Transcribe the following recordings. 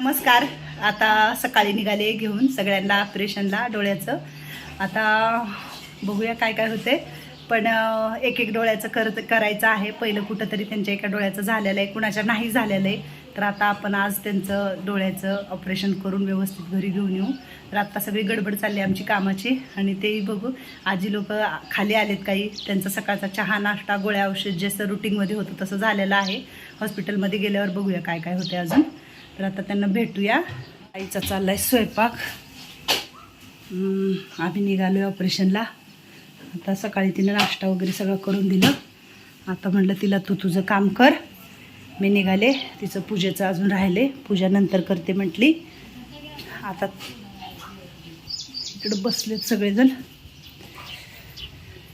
नमस्कार. आता सकाळी निघाले घेऊन सगळ्यांना ऑपरेशनला डोळ्याचं. आता बघूया काय काय होते पण एक एक डोळ्याचं कर करायचं आहे. पहिलं कुठंतरी त्यांच्या एका डोळ्याचं झालेलं आहे. कुणाच्या नाही झालेलं आहे. तर आता आपण आज त्यांचं डोळ्याचं ऑपरेशन करून व्यवस्थित घरी घेऊन येऊ. तर आत्ता सगळी गडबड चालली आहे आमची कामाची. आणि तेही बघू. आजी लोक खाली आलेत काही. त्यांचा सकाळचा चहा नाश्ता गोळ्या औषध जसं रुटीनमध्ये होतं तसं झालेलं आहे. हॉस्पिटलमध्ये गेल्यावर बघूया काय काय होते अजून. तर आता त्यांना भेटूया. आईचा चाललाय स्वयंपाक. हम्म, आम्ही निघालो आहे ऑपरेशनला. आता सकाळी तिने नाश्ता वगैरे सगळं करून दिलं. आता म्हटलं तिला तू तुझं काम कर. मी निघाले. तिचं पूजेचं अजून राहिले. पूजा नंतर करते म्हटली. आता इकडं बसलेत सगळेजण.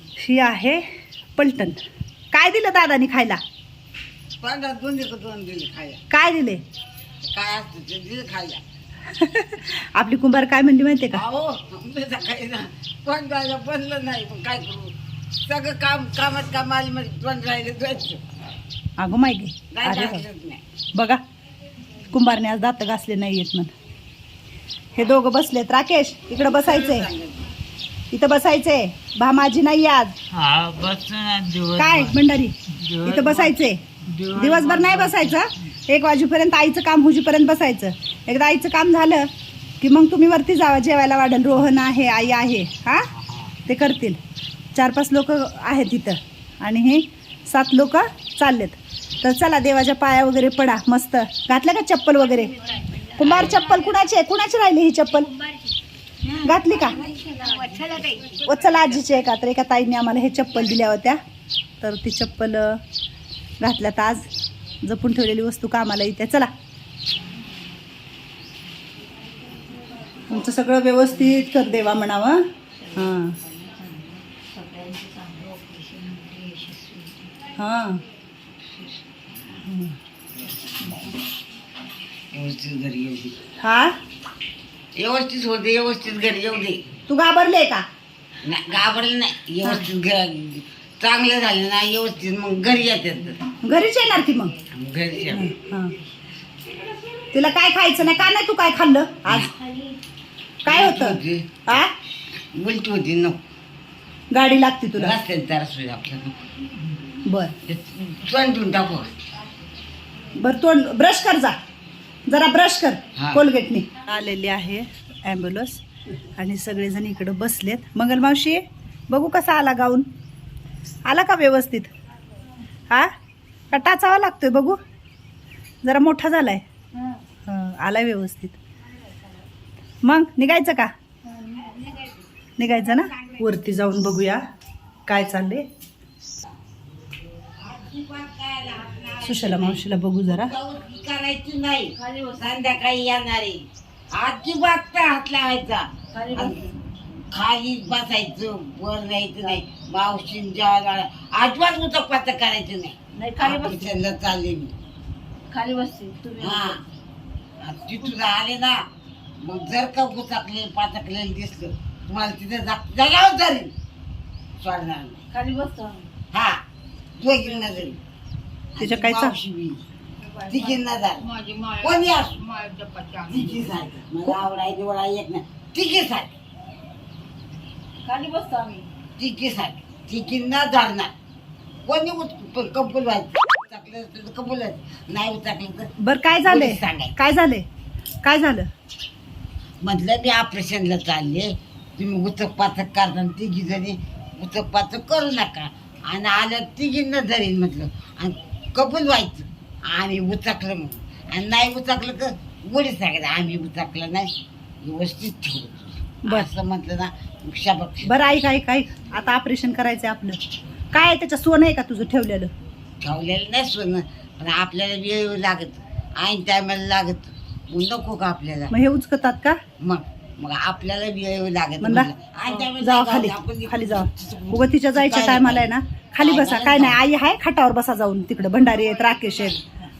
ही आहे पलटण. काय दिलं दादानी खायला? दोन दिले खायला. काय दिले? काय असतं ते दिले खायला. आपली कुंभार काय म्हणली माहितीये का? अहो आंब्याचा काही ना तोंड राहायला बनलं नाही पण काय करू? सगळं काम कामात काम आली म्हणजे तोंड राहिले द्वायचं अगं माहिती नाही अरे घातलंच नाही. बघा कुंभारने आज दात घासले नाही येत म्हण. हे दोघं बसलेत. राकेश इकडं बसायचंय. इथं बसायचंय. भामाजी नाही आज. हा बस ना दिवस काय भंडारी इथं बसायचंय. दिवसभर नाही बसायचं एक वाजेपर्यंत आईचं काम होजीपर्यंत बसायचं. एकदा आईचं काम झालं की मग तुम्ही वरती जावा जेवायला वाढेल रोहन आहे आई आहे. हां? ते करतील. चार पाच लोक आहेत तिथं आणि हे सात लोक चाललेत. तर चला देवाच्या पाया वगैरे पडा. मस्त. घातल्या का चप्पल वगैरे? कुंभार चप्पल कुणाची आहे? कुणाची राहिली ही चप्पल? घातली का? वत्सला आजीची आहे का? तर एका ताईने आम्हाला हे चप्पल दिल्या होत्या. तर ती चप्पल घातल्यात आज. जपून ठेवलेली वस्तू कामाला येते. चला. तुमचं सगळं व्यवस्थित कर देवा म्हणावं. हां. हां. व्यवस्थित घरी येऊ दे. हा? व्यवस्थित होते व्यवस्थित घरी येऊ दे. तू घाबरले का? नाही घाबरलं नाही. व्यवस्थित घ- चांगलं झालं ना व्यवस्थित मग घरी येतात घरीच येणार ती मग? घरी. हां तिला काय खायचं नाही का नाही तू काय खाल्लं आज? काय होतं? हा उलटी होती न गाडी लागते तुला. रस्त्यात सोय आपल्याला. बर. तोंड देऊन टाकू. बर तोंड ब्रश कर जा. जरा ब्रश कर हा. कोलगेटने. आलेली आहे ॲम्ब्युलन्स आणि सगळेजण इकडं बसलेत. मंगल मावशी बघू कसा आला गाऊन. आला का व्यवस्थित? हा का टाचावा लागतोय बघू. जरा मोठा झालाय. हं, आलाय व्यवस्थित. मग निघायचं का? निघायचं ना? वरती जाऊन बघूया काय चाललंय. सुशला मावशीला बघू जरा. करायची नाही संध्याकाळी येणारे. अजिबात काय हात लावायचा. खाली बसायचं. वर राहायचं नाही. मावशीन जेवायला अजिबात उतक करायचं नाही. ऑपरेशनला चालले मी. खाली बसते तुम्ही हा. आणि तिथून आले ना मग जर का गुचाकले पाचकलेलं दिसलं तुम्हाला तिथे जागावर धरेल सोडणार नाही. खाली बसतो हा दोघींना जाईल. तिच्या काय चा- तिघींना जाईल. कोणी असो. तिघी सारखं मला आवडाय निवडा येत नाही. तिघी सारखं खाली बसतो आम्ही. तिघी सारखं तिघींना धरणार कोणी उच- कबूल व्हायचं? तर नाही उचकलं तर बर काय झालंय पोलीस सांगायचं. काय झालंय काय झालं? म्हटलं मी ऑपरेशनला चालले. तुम्ही उचक पाचक करता तिघी जणी उचक पाचक करू नका. आणि आलं तिघींना धरीन म्हटलं. आणि कबूल व्हायचं. आम्ही उचकलं मग आणि नाही उचकलं तर गोडी सांगायचं. आम्ही उचकलं नाही. व्यवस्थित ठेवू. बर. असं म्हटलं ना शाबाक बरं ऐक ऐक ऐक. आता ऑपरेशन करायचंय आपलं. काय आहे त्याच्या सोनं आहे का तुझं ठेवलेलं? ठेवलेलं नाही सोनं पण आपल्याला वेळ लागत ऐन टायमाला लागत. नको का आपल्याला? मग हे उचकतात का? मग मग आपल्याला वेळ लागत म्हणला जावा जाऊ खाली खाली जावा. तिचं- उगं तिच्या जायच्या टायमाला आहे ना खाली बसा. काय नाही जाऊ. आई आहे खाटावर बसा जाऊन. तिकडं भंडारी आहेत राकेश आहेत.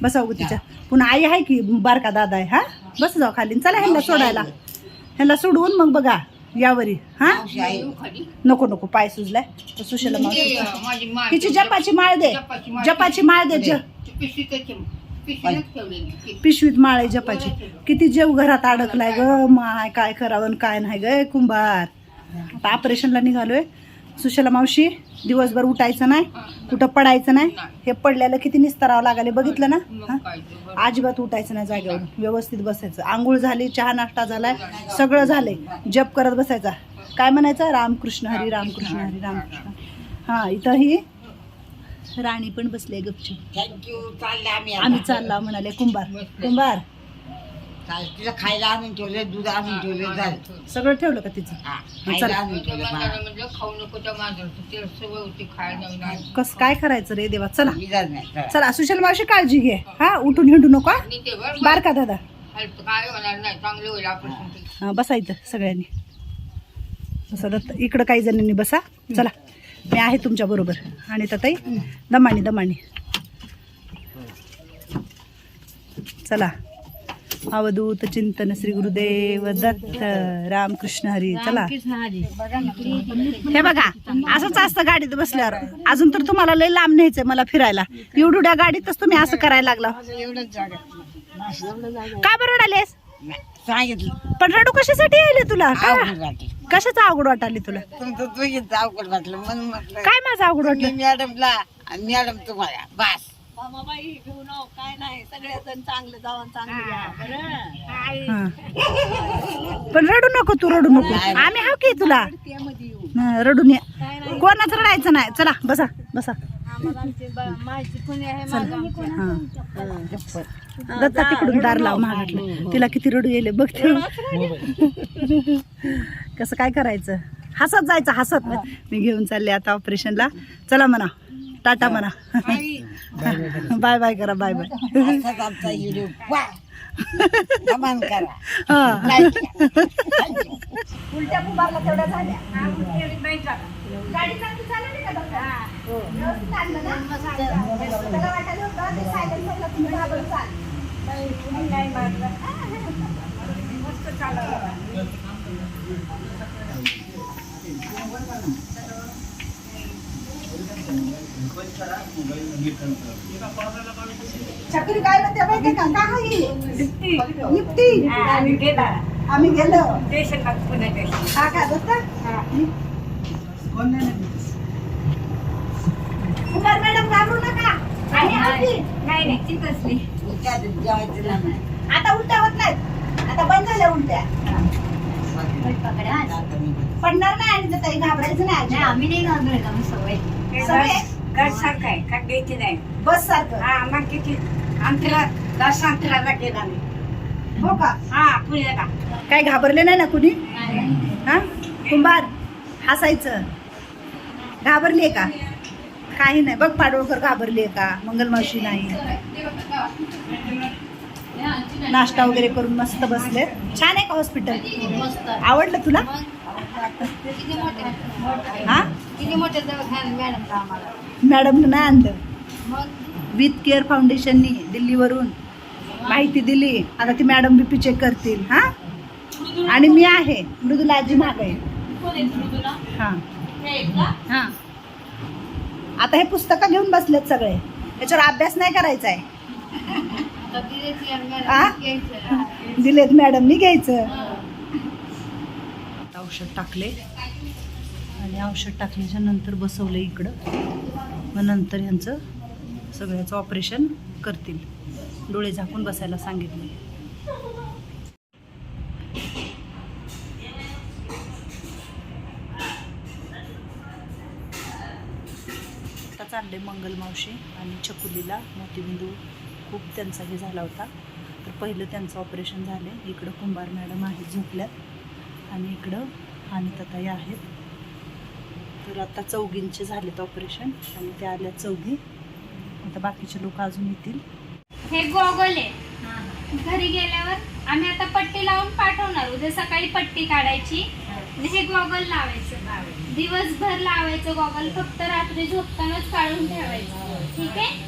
बसा उगं तिच्या. पुन्हा आई आहे की बारका दादा आहे हा? बस जाऊ खाली. चला ह्यांना सोडायला. ह्यांना सोडवून मग बघा. यावरी हा? आहे. नको नको पाय सुजलाय. सुशेला तिची जपाची माळ दे. जपाची माळ. दे. पिशवीत माळे जपाची. किती जेव घरात अडकलाय ग माय काय करावं काय नाही ग कुंभार. आता ऑपरेशनला निघालोय. सुशला मावशी दिवसभर उठायचं नाही कुठं पडायचं नाही. हे पडल्याला किती निस्तरावं लागले बघितलं ना? हा? अजिबात उठायचं नाही जागेवर. व्यवस्थित बसायचं. आंघोळ झाली चहा नाश्ता झालाय सगळं झालंय. जप करत बसायचा. काय म्हणायचं? रामकृष्ण हरी रामकृष्ण हरी. रामकृष्ण हा इथं ही राणी पण बसले गपचूप. थँक्यू चालले आम्ही आता. आम्ही चालला म्हणाले कुंभार. कुंभार चालेल. तिला खायला आणून ठेवले दूध आणून ठेवले झालं सगळं ठेवलं का तिचं हा, चला. खायला आणून ठेवलं बाळा. म्हणजे खाऊ नको त्या मांजरचं ते सवय होती खायला नाही कस काय करायचं रे देवा चला मी जात नाही चला. चला सुशल मावशी काळजी घे हा उठून हिंडू नको हा? ते बरं बारका दादा हलतं काय होणार नाही चांगलं होईल ऑपरेशन ते. हा बसा इथं सगळ्यांनी बसा दत्त इकडं काही जणांनी बसा चला मी आहे तुमच्या बरोबर आणि ताई दमानी दमानी चला अवधूत चिंतन श्री गुरुदेव दत्त रामकृष्ण हरी. चला. हे बघा असंच असतं गाडीत बसल्यावर. अजून तर तुम्हाला लय लांब न्यायचंय मला फिरायला. एवढ्या गाडीतच तुम्ही असं करायला लागला. का बरं रडालेस सांगितलं पण रडू कशासाठी यायले तुला? कशाचं अवघड वाटाली तुला? तुमचं अवघड वाटलं म्हणून काय माझं अवघड वाटलं? मॅडमला मॅडम तुम्हाला बस. हा. पण रडू नको तू रडू नको. आम्ही हाव की तुला. हा, रडून ये. कोणाच रडायचं नाही. चला बसा बसा. हा. दत्ता तिकडून दार लाव महागातलं तिला. किती रडू येले बघ ते. कसं काय करायचं? हसत जायचं हसत. मी घेऊन चालले आता ऑपरेशनला. चला म्हणा. टाटा म्हणा. बाय बाय करा बाय बाय. असाच आमचा व्हिडिओ वा. कमान करा. हा. लाईक करा. उलट्या कुंभारला तेवढ्या झाल्या. गाडी चांगली चालवली का डॉक्टर? व्यवस्थित आणलं ना? त्याला वाटायला होतं ते silencer ला तुम्ही घाबरून चाल. नाही मारलं. मस्त चालवलं. चक्री काय म्हणते माहिती का? का? निपटी आम्ही गेलो. हा का दत्ता कुमार मॅडम घाबरू नका. आम्ही जेवायचं नाही. आता उलट्या होत नाहीत. आता बंद झाल्या उलट्या. मी पडणार नाही आणि ताई घाबरायचं नाही आम्ही नाही घाबरत आम्ही सवय. सवय? सारखं आहे का द्यायची नाही. बस सारखं? हा मग किती? अंतरा दस अंतराला गेला मी. हो का? हा पुण्याला. काय घाबरले नाही ना कुणी? हा? कुंभार हसायचं. घाबरलीये का? काही नाही. बघ पाडोळकर घाबरलीये का? मंगलमावशी नाही. नाश्ता वगैरे करून मस्त बसले छान आहे का हॉस्पिटल आवडलं तुला? हा? किती मोठे दवाखाने मॅडम आम्हाला? मॅडमनं नाही आणलं. मग? विथ केअर फाउंडेशननी दिल्लीवरून माहिती दिली. आता ती मॅडम बीपी चेक करतील हा? आणि मी आहे. मृदुला आजी महाग आहे हा. हा आता हे पुस्तकं घेऊन बसलेत सगळे. याच्यावर अभ्यास नाही करायचा आहे? दिलेत मॅडमनी घ्यायचं. औषध टाकले. आणि औषध टाकल्याच्या नंतर बसवलं इकडं. मग नंतर ह्यांचं सगळ्याचं ऑपरेशन करतील. डोळे झाकून बसायला सांगितले. आता चालले मंगल मावशी आणि चकुलीला मोतीबिंदू. खूप त्यांचा हे झाला होता. तर पहिलं त्यांचं ऑपरेशन झाले इकडं कुंभार मॅडम आहेत झोपल्यात. आणि इकडं आणि तताई आहेत. तर आता चौघींचे झालेत ऑपरेशन आणि त्या आल्या चौघी. आता बाकीचे लोक अजून येतील. हे गॉगल आहे. घरी गेल्यावर आम्ही आता पट्टी लावून पाठवणार. उद्या सकाळी पट्टी काढायची. हे गॉगल लावायचं. दिवसभर लावायचं गॉगल. फक्त रात्री झोपतानाच काढून ठेवायचं. ठीक आहे?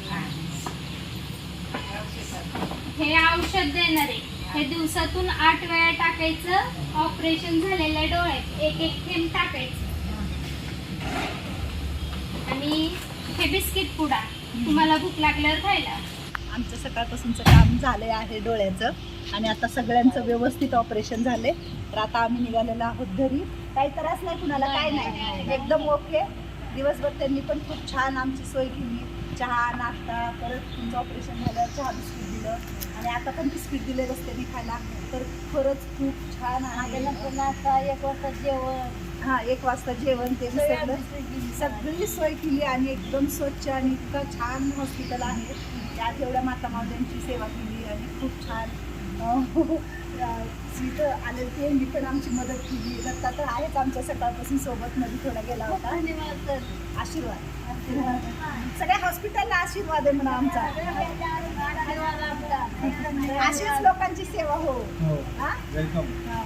हे औषध देणार. आहे हे दिवसातून आठ वेळा टाकायचं. ऑपरेशन झालेल्या डोळ्यात एक एक थेंब टाकायचं. आणि हे बिस्किट पुडा. तुम्हाला भूक लागल्यावर खायला. आमचं सकाळपासूनचं काम झालं आहे डोळ्याचं. आणि आता सगळ्यांचं व्यवस्थित ऑपरेशन झाले तर आता आम्ही निघालेलो आहोत घरी. काही त्रास नाही कुणाला काय नाही एकदम ओके दिवसभर त्यांनी पण खूप छान आमची सोय केली. चहा नाश्ता परत तुमचं ऑपरेशन झालं चहा बिस्किट दिलं आणि आता पण बिस्किट दिले रस्त्याने खायला. तर खरंच खूप छान आहे. एक वाजता जेवण. हा एक वाजता जेवण ते सगळं. सगळी सोय केली आणि एकदम स्वच्छ आणि इतकं छान हॉस्पिटल आहे. त्यात एवढ्या माता मावल्यांची सेवा केली आणि खूप छान. इथं आले ते मी पण आमची मदत केली. दत्ता तर आहेच आमच्या सकाळपासून सोबत मध्ये थोडा गेला होता. आशीर्वाद. सगळ्या हॉस्पिटलला आशीर्वाद आहे म्हणा आमचा. अशीच लोकांची सेवा हो. हा? हा.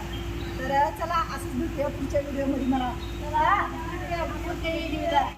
तर चला असंच भेटूया पुढच्या व्हिडिओमध्ये म्हणा.